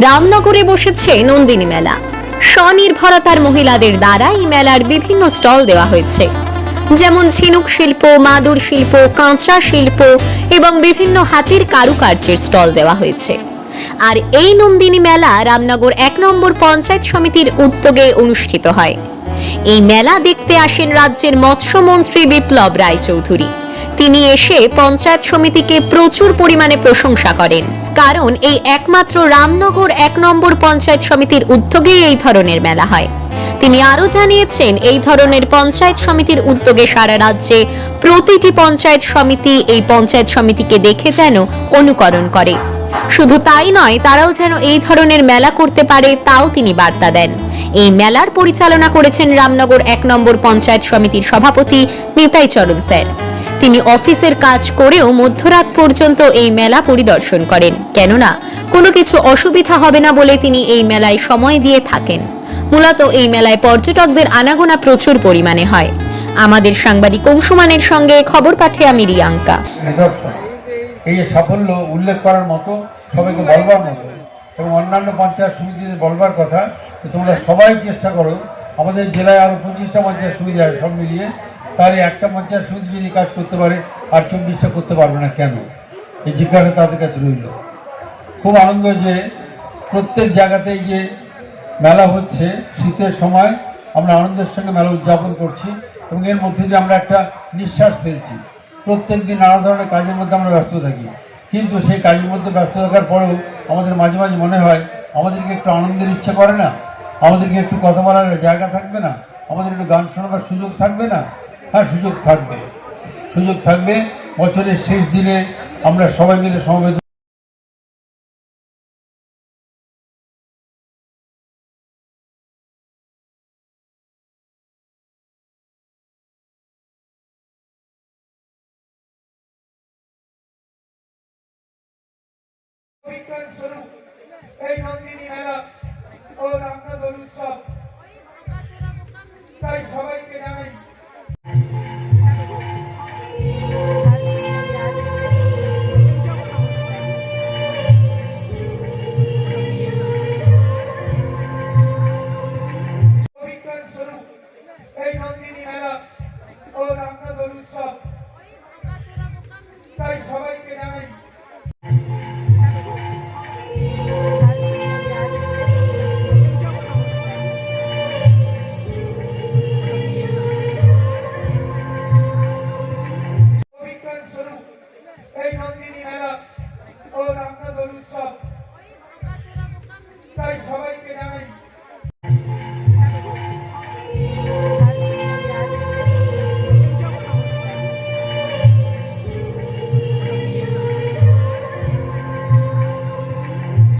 রামনগরে বসেছে নন্দিনী মেলা। স্বনির্ভরতার মহিলাদের দ্বারা এই মেলার বিভিন্ন স্টল দেওয়া হয়েছে। যেমন ঝিনুক শিল্প, মাদুর শিল্প, কাঁচা শিল্প এবং বিভিন্ন হাতের কারুকার্যের স্টল দেওয়া হয়েছে। আর এই নন্দিনী মেলা রামনগর এক নম্বর পঞ্চায়েত সমিতির উদ্যোগে অনুষ্ঠিত হয়। এই মেলা দেখতে আসেন রাজ্যের মৎস্যমন্ত্রী বিপ্লব রায়চৌধুরী। তিনি এসে পঞ্চায়েত সমিতিকে প্রচুর পরিমাণে প্রশংসা করেন। কারণ এই একমাত্র রামনগর এক নম্বর পঞ্চায়েত সমিতির উদ্যোগেই এই ধরনের মেলা হয়। তিনি আরও জানিয়েছেন, এই ধরনের পঞ্চায়েত সমিতির উদ্যোগে সারা রাজ্যে প্রতিটি পঞ্চায়েত সমিতি এই পঞ্চায়েত সমিতিকে দেখে যেন অনুকরণ করে। শুধু তাই নয়, তারাও যেন এই ধরনের মেলা করতে পারে তাও তিনি বার্তা দেন। এই মেলার পরিচালনা করেছেন রামনগর এক নম্বর পঞ্চায়েত সমিতির সভাপতি নিতাই চরণ স্যার। তিনি অফিসের কাজ করেও মধ্যরাত পর্যন্ত এই মেলা পরিদর্শন করেন। কেননা, কোনো কিছু অসুবিধা হবে না বলে তিনি এই মেলায় সময় দিয়ে থাকেন। মূলত এই মেলায় পর্যটকদের আনাগোনা প্রচুর পরিমাণে হয়। আমাদের সাংবাদিক অংশুমানের সঙ্গে খবর পাঠে আমি রিয়াঙ্কা। এই সাফল্য উল্লেখ করার মতো সবাইকে বলবার মতো এবং অন্যান্য পঞ্চায়েত সমিতিদের বলবার কথা তোমরা সবাই চেষ্টা করো, আমাদের জেলায় আরও পঁচিশটা পঞ্চায়েত আছে সব মিলিয়ে তাহলে একটা পঞ্চায়েত সমিতি যদি কাজ করতে পারে আর চব্বিশটা করতে পারবে না কেন? এই জিজ্ঞাসা তাদের কাছে রইল। খুব আনন্দ যে প্রত্যেক জায়গাতেই যে মেলা হচ্ছে, শীতের সময় আমরা আনন্দের সঙ্গে মেলা উদযাপন করছি এবং এর মধ্যে দিয়ে আমরা একটা নিঃশ্বাস ফেলছি। প্রত্যেক দিন নানা ধরনের কাজের মধ্যে আমরা ব্যস্ত থাকি। কিন্তু সেই কাজের মধ্যে ব্যস্ত থাকার পরেও আমাদের মাঝে মাঝে মনে হয়, আমাদেরকে একটু আনন্দের ইচ্ছে করে না? আমাদেরকে একটু কথা বলার জায়গা থাকবে না? আমাদের একটু গান শোনাবার সুযোগ থাকবে না? হ্যাঁ সুযোগ থাকবে। সুযোগ থাকবে। বছরের শেষ দিনে আমরা সবাই মিলে সমবেত এই নন্দিনী মেলা। ও